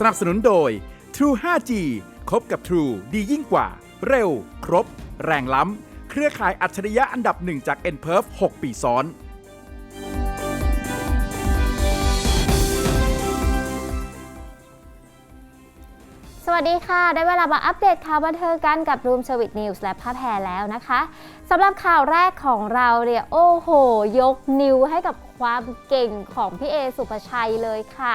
สนับสนุนโดย True 5G คบกับ True ดียิ่งกว่า เร็ว ครบ แรงล้ำ เครือข่ายอัจฉริยะอันดับหนึ่งจาก n p e r f 6 ปีซ้อน สวัสดีค่ะ ได้เวลามาอัปเดตข่าวบันเทิงกันกับรูม Service News และภาพแพรแล้วนะคะสำหรับข่าวแรกของเราเนี่ยโอ้โห ยกนิ้วให้กับความเก่งของพี่เอสุภชัยเลยค่ะ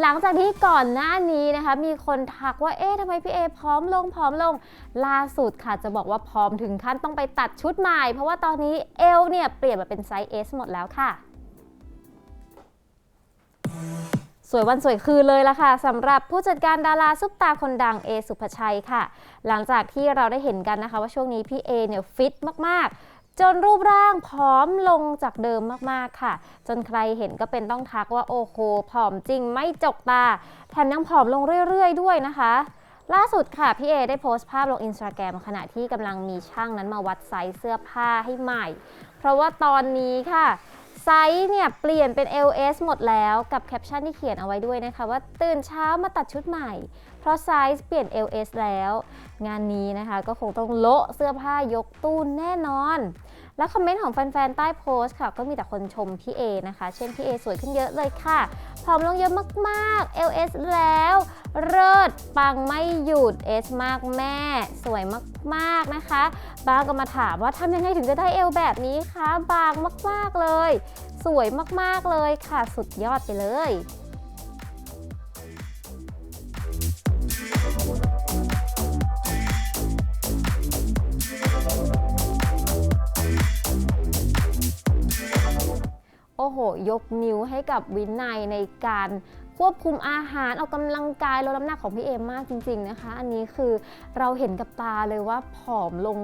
หลังจากที่ก่อนหน้านี้นะคะ มีคนทักว่าเอ๊ะทำไมพี่เอพร้อมลงพร้อมลงล่าสุดค่ะจะบอกว่าพร้อมถึงขั้นต้องไปตัดชุดใหม่ เพราะว่าตอนนี้เอวเนี่ยเปลี่ยนมาเป็นไซส์ S หมดแล้วค่ะสวยวันสวยคืนเลยล่ะค่ะสำหรับผู้จัดการดาราซุปตาคนดังเอสุภชัยค่ะ หลังจากที่เราได้เห็นกันนะคะว่าช่วงนี้พี่เอเนี่ยฟิตมากๆ จนรูปร่างผอมลงจากเดิมมากๆค่ะ จนใครเห็นก็เป็นต้องทักว่าโอ้โหผอมจริงไม่จกตา แถมยังผอมลงเรื่อยๆ ด้วยนะคะ ล่าสุดค่ะ พี่เอได้โพสต์ภาพลงอินสตาแกรมขณะที่กำลังมีช่างนั้นมาวัดไซส์เสื้อผ้าให้ใหม่ เพราะว่าตอนนี้ค่ะ ไซส์เนี่ยเปลี่ยนเป็น LS หมดแล้วกับแคปชั่นที่เขียนเอาไว้ด้วยนะคะ ว่าตื่นเช้ามาตัดชุดใหม่ เพราะไซส์เปลี่ยน LS แล้ว งานนี้นะคะก็คงต้องโละเสื้อผ้ายกตู้แน่นอน และคอมเมนต์ของแฟนๆ ใต้โพสต์ค่ะ ก็มีแต่คนชมพี่เอนะคะ เช่นพี่เอสวยขึ้นเยอะเลยค่ะ ผอมลงเยอะมากๆ LS แล้วเลิศปังไม่หยุด S มากแม่ สวยมากๆนะคะ บางก็มาถามว่าทำยังไงถึงจะได้เอวแบบนี้คะ บางมากๆเลย สวยมากๆเลยค่ะ สุดยอดไปเลย โหยกนิ้วให้กับวินัยในการควบคุมอาหารออกกำลังกายลดน้ำหนักของพี่เอมมากจริง ๆนะคะ อันนี้คือเราเห็นกับตาเลยว่าผอมลง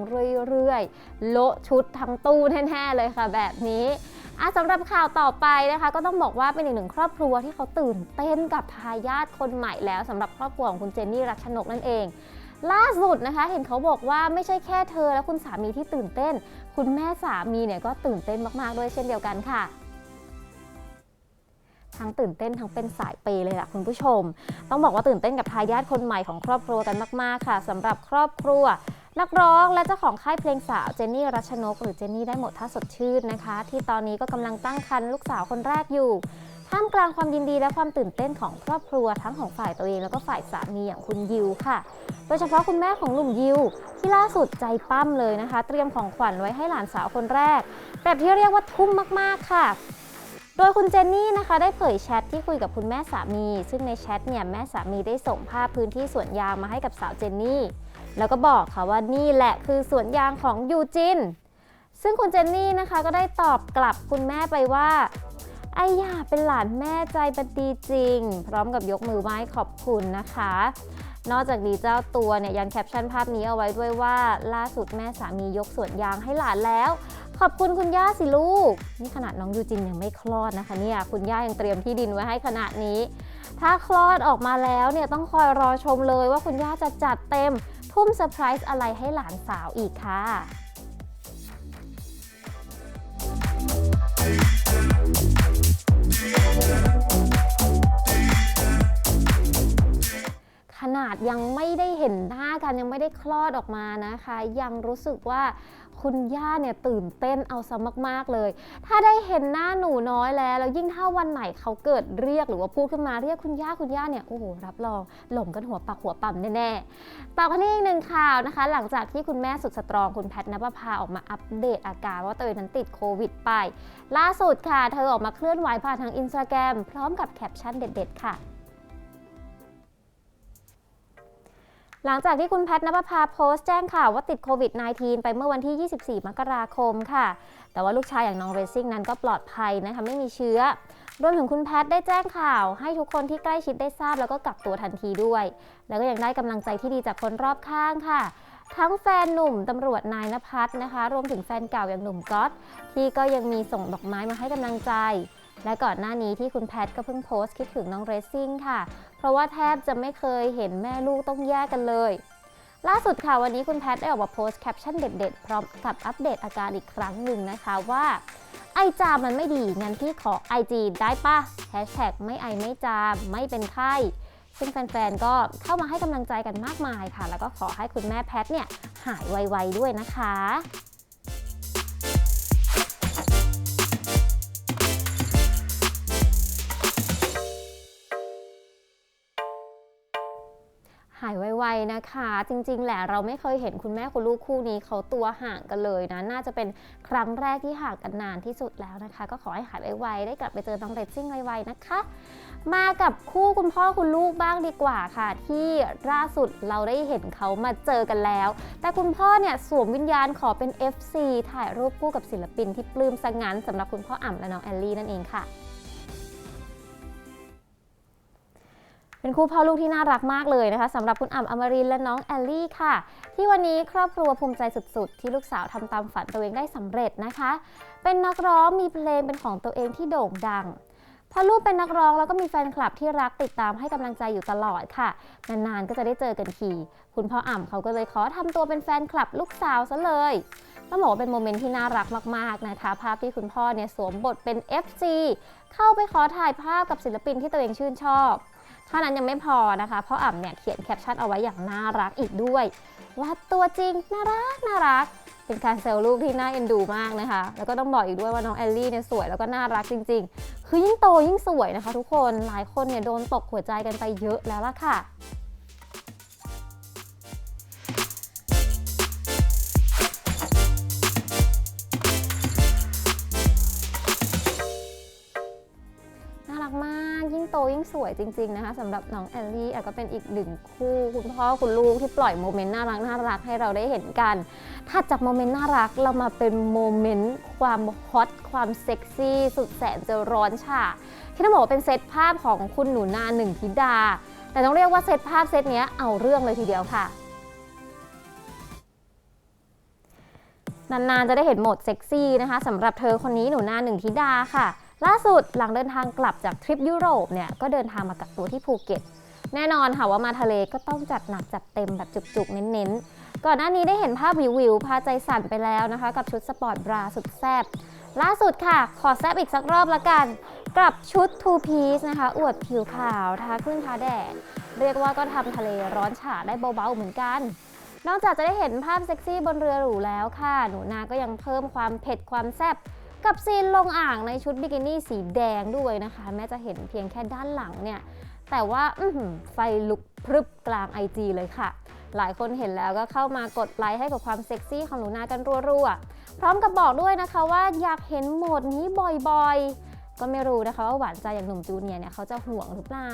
เรื่อยๆโละชุดทั้งตู้แน่ๆเลยค่ะ แบบนี้อะสำหรับข่าวต่อไปนะคะ ก็ต้องบอกว่าเป็นอีกหนึ่งครอบครัวที่เขาตื่นเต้นกับทายาทคนใหม่แล้วสำหรับครอบครัวของคุณเจนนี่รัชนกนั่นเองล่าสุดนะคะเห็นเขาบอกว่าไม่ใช่แค่เธอและคุณสามีที่ตื่นเต้น คุณแม่สามีเนี่ยก็ตื่นเต้นมากๆด้วยเช่นเดียวกันค่ะ ทั้งตื่นเต้นทั้งเป็นสายเปย์เลยล่ะคุณผู้ชม ต้องบอกว่าตื่นเต้นกับทายาทคนใหม่ของครอบครัวกันมากๆค่ะสำหรับครอบครัว นักร้องและเจ้าของค่ายเพลงสาวเจนนี่รัชนก หรือเจนนี่ได้หมดท่าสดชื่นนะคะ ที่ตอนนี้ก็กำลังตั้งครรภ์ลูกสาวคนแรกอยู่ท่ามกลางความยินดีและความตื่นเต้นของครอบครัวทั้งของฝ่ายตัวเองแล้วก็ฝ่ายสามีอย่างคุณยิวค่ะ โดยเฉพาะคุณแม่ของหนุ่มยิว ที่ล่าสุดใจปั้มเลยนะคะ เตรียมของขวัญไว้ให้หลานสาวคนแรก แบบที่เรียกว่าทุ่มมากๆค่ะ โดยคุณเจนนี่นะคะได้เผยแชทที่คุยกับคุณแม่สามี ซึ่งในแชทเนี่ยแม่สามีได้ส่งภาพพื้นที่สวนยางมาให้กับสาวเจนนี่ แล้วก็บอกค่ะว่านี่แหละคือสวนยางของยูจิน ซึ่งคุณเจนนี่นะคะก็ได้ตอบกลับคุณแม่ไปว่าไอ้ย่าเป็นหลานแม่ใจบันดีจริง พร้อมกับยกมือไหว้ขอบคุณนะคะ นอกจากนี้เจ้าตัวเนี่ยยังแคปชั่นภาพนี้เอาไว้ด้วยว่าล่าสุดแม่สามียกสวนยางให้หลานแล้ว ขอบคุณคุณย่าสิลูก นี่ขนาดน้องยูจินยังไม่คลอดนะคะเนี่ยคุณย่ายังเตรียมที่ดินไว้ให้ขนาดนี้ ถ้าคลอดออกมาแล้วเนี่ยต้องคอยรอชมเลยว่าคุณย่าจะจัดเต็มทุ่มเซอร์ไพรส์อะไรให้หลานสาวอีกค่ะ ดยังไม่ได้เห็นหน้ากันยังไม่ได้คลอดออกมานะคะ ยังรู้สึกว่าคุณย่าเนี่ยตื่นเต้นเอาซะมาก ๆ เลย ถ้าได้เห็นหน้าหนูน้อยแล้ว แล้วยิ่งถ้าวันไหนเขาเกิดเรียกหรือว่าพูดขึ้นมาเรียกคุณย่าคุณย่าเนี่ย โอ้โห รับรอง หลงกันหัวปักหัวปั๊มแน่ๆ ต่อกันที่อีกหนึ่งข่าวนะคะ หลังจากที่คุณแม่สุดสตรองคุณแพทนภพาออกมาอัปเดตอาการว่าตัวเองนั้นติดโควิดไป ล่าสุดค่ะ เธอออกมาเคลื่อนไหวผ่านทางอินสตาแกรมพร้อมกับแคปชั่นเด็ด ๆ ค่ะ หลังจากที่คุณแพทย์นภพาโพสต์แจ้งข่าวว่าติดโควิด -19 ไปเมื่อวันที่ 24 มกราคมค่ะ แต่ว่าลูกชายอย่างน้องเรซิ่งนั้นก็ปลอดภัยนะคะไม่มีเชื้อ รวมถึงคุณแพทย์ได้แจ้งข่าว ให้ทุกคนที่ใกล้ชิดได้ทราบแล้วก็กักตัวทันทีด้วย แล้วก็ยังได้กำลังใจที่ดีจากคนรอบข้างค่ะทั้งแฟนหนุ่มตำรวจนายนภัสนะคะ รวมถึงแฟนเก่าอย่างหนุ่มก๊อตที่ก็ยังมีส่งดอกไม้มาให้กำลังใจ และก่อนหน้านี้ที่คุณแพทก็เพิ่งโพสต์คิดถึงน้องเรซซิ่งค่ะ เพราะว่าแทบจะไม่เคยเห็นแม่ลูกต้องแยกกันเลย ล่าสุดค่ะวันนี้คุณแพทได้ออกมาโพสต์แคปชั่นเด็ดๆ พร้อมกับอัปเดตอาการอีกครั้งหนึ่งนะคะว่าไอจามมันไม่ดี งั้นพี่ขอ IG ได้ปะแฮชแท็กไม่ไอไม่จามไม่เป็นไข้ซึ่งแฟนๆ ก็เข้ามาให้กำลังใจกันมากมายค่ะ แล้วก็ขอให้คุณแม่แพทเนี่ยหายไวๆด้วยนะคะ หายไวๆนะคะ จริงๆแหละเราไม่เคยเห็นคุณแม่คุณลูกคู่นี้เขาตัวห่างกันเลยนะ น่าจะเป็นครั้งแรกที่ห่างกันนานที่สุดแล้วนะคะ ก็ขอให้หายไวๆได้กลับไปเจอน้องเรซซิ่งไวๆนะคะ มากับคู่คุณพ่อคุณลูกบ้างดีกว่าค่ะ ที่ล่าสุดเราได้เห็นเขามาเจอกันแล้ว แต่คุณพ่อเนี่ยสวมวิญญาณขอเป็น FC ถ่ายรูปคู่กับศิลปินที่ปลื้มสงงั้นสำหรับคุณพ่ออ่ำและน้องแอลลี่นั่นเองค่ะ เป็นคู่พ่อลูกที่น่ารักมากเลยนะคะสำหรับคุณอ่ำอมรินและน้องแอลลี่ค่ะ ที่วันนี้ครอบครัวภูมิใจสุดๆ ที่ลูกสาวทำตามฝันตัวเองได้สำเร็จนะคะ เป็นนักร้องมีเพลงเป็นของตัวเองที่โด่งดังพอลูกเป็นนักร้องแล้วก็มีแฟนคลับที่รักติดตามให้กำลังใจอยู่ตลอดค่ะ นานๆก็จะได้เจอกันที คุณพ่ออ่ำเขาก็เลยขอทำตัวเป็นแฟนคลับลูกสาวซะเลยต้องบอกว่าเป็นโมเมนต์ที่น่ารักมากๆนะคะ ภาพที่คุณพ่อเนี่ยสวมบทเป็น FC เข้าไปขอถ่ายภาพกับศิลปินที่ตัวเองชื่นชอบ ท่านั้นยังไม่พอนะคะพ่ออ่ำเนี่ยเขียนแคปชั่นเอาไว้อย่างน่ารักอีกด้วยว่าตัวจริงน่ารักน่ารัก เป็นการเซลลูกที่น่าเอ็นดูมากนะคะ แล้วก็ต้องบอกอีกด้วยว่าน้องแอลลี่เนี่ยสวยแล้วก็น่ารักจริง ๆ คือยิ่งโตยิ่งสวยนะคะ ทุกคนหลายคนเนี่ยโดนตกหัวใจกันไปเยอะแล้วล่ะค่ะ สวยจริง ๆ นะคะสำหรับน้องแอลลี่อะก็เป็นอีกหนึ่งคู่คุณพ่อคุณลูกที่ปล่อยโมเมนต์น่ารักน่ารักให้เราได้เห็นกันถัดจากโมเมนต์น่ารักเรามาเป็นโมเมนต์ความฮอตความเซ็กซี่สุดแสนจะร้อนฉ่าที่ต้องบอกว่าเป็นเซตภาพของคุณหนูนาหนึ่งธิดา แต่ต้องเรียกว่าเซตภาพเซตนี้เอาเรื่องเลยทีเดียวค่ะนานๆจะได้เห็นโหมดเซ็กซี่นะคะสำหรับเธอคนนี้หนูนาหนึ่งธิดาค่ะล่าสุดหลังเดินทางกลับจากทริปยุโรปเนี่ยก็เดินทางมากักตัวที่ภูเก็ต แน่นอนค่ะว่ามาทะเลก็ต้องจัดหนักจัดเต็มแบบจุกๆ เน้นๆ ก่อนหน้านี้ได้เห็นภาพวิวๆพาใจสั่นไปแล้วนะคะ กับชุดสปอร์ตบราสุดแซ่บล่าสุดค่ะ ขอแซบอีกสักรอบละกัน กลับชุด two piece นะคะ อวดผิวขาวทาครึ่งทาแดด เรียกว่าก็ทำทะเลร้อนฉาได้เบาๆเหมือนกัน นอกจากจะได้เห็นภาพเซ็กซี่บนเรือหรูแล้วค่ะ หนูนาก็ยังเพิ่มความเผ็ดความแซ่บ กับซีนลงอ่างในชุดบิกินี่สีแดงด้วยนะคะ แม้จะเห็นเพียงแค่ด้านหลังเนี่ย แต่ว่าไฟลุกพรึบกลาง IG เลยค่ะ หลายคนเห็นแล้วก็เข้ามากดไลค์ให้กับความเซ็กซี่ของหนูนากันรัวๆ พร้อมกับบอกด้วยนะคะว่าอยากเห็นโหมดนี้บ่อยๆ ก็ไม่รู้นะคะว่าหวานใจอย่างหนุ่มจูเนียเนี่ยเขาจะห่วงหรือเปล่า